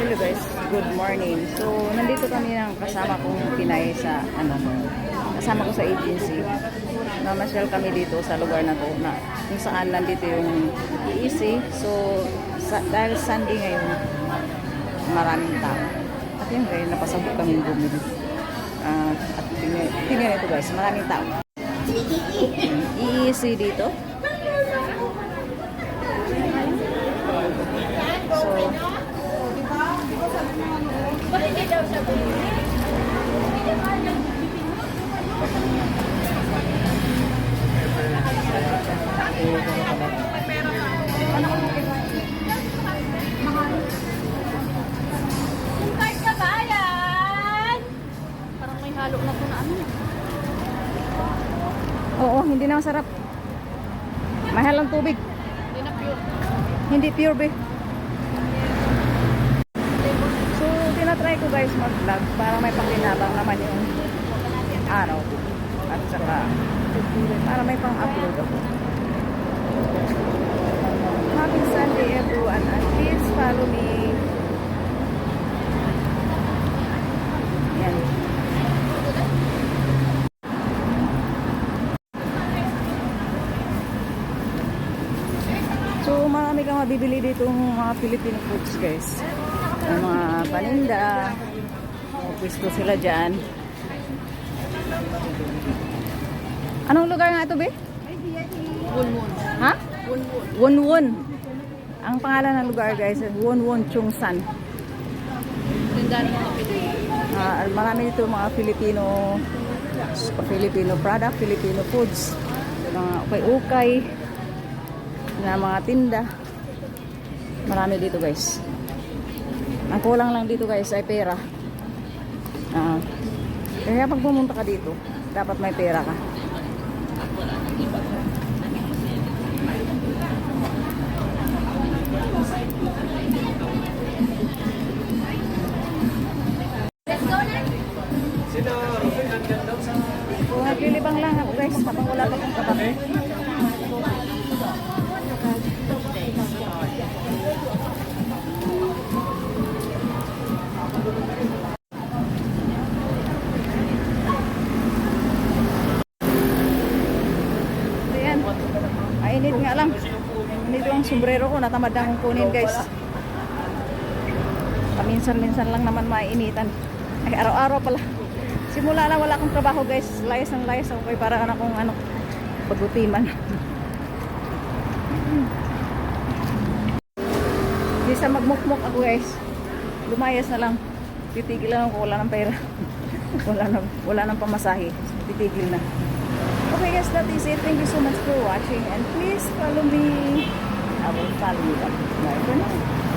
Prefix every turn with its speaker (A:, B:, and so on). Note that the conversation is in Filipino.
A: Hello guys, good morning. So, nandito kami ng kasama kong Pinay sa, ano, kasama ko sa agency. Namasyal kami dito sa lugar na to na kung saan nandito yung EEC. So, sa, dahil Sunday ngayon, maraming tao. At yun kaya napasabot kami bumili. Ah, at tingnan, tingnan guys, maraming tao. EEC dito. So,
B: Yung card ka ba yan? Parang may halo na po na ano.
A: oo, hindi na masarap. Mahal ang tubig.
B: Hindi na pure.
A: Hindi pure be. So, tinatry ko guys mag-vlog para may pakinabang naman yung araw. At saka, para may pang-upload ako. Happy Sunday everyone and please follow me. Yan. So, marami kang mabibili dito ng mga Filipino foods, guys. Ang mga paninda. Pwesto sila dyan. Anong lugar nga ito, be?
B: Wun-wun.
A: Ha?
B: Wun-wun.
A: Wonwon. Ang pangalan ng lugar, guys, is Wonwon Chungsan.
B: Tinda ng mga Pinoy.
A: Ah, marami dito mga Filipino Filipino product, Filipino foods. Mga ukay-ukay na mga tinda. Marami dito guys. Ang kulang lang dito guys ay pera. Ah, kaya pag pumunta ka dito, dapat may pera ka. Naglilibang lang ako guys, habang wala pa akong kape. Mainit nga lang. Nandito ang sombrero ko. Natamad na akong kunin guys. Paminsan-minsan lang naman mainitan. Ay, araw-araw pala. Simula na wala akong trabaho guys. Layas ng layas ako. Kaya para na akong ano, pagutiman. Hindi sa magmukmuk ako guys. Lumayas na lang. Titigil lang ako. Wala ng pera. wala, na, wala nang pamasahe. Titigil na. Okay guys, that is it. Thank you so much for watching. And please follow me. I will follow you back. Bye for now.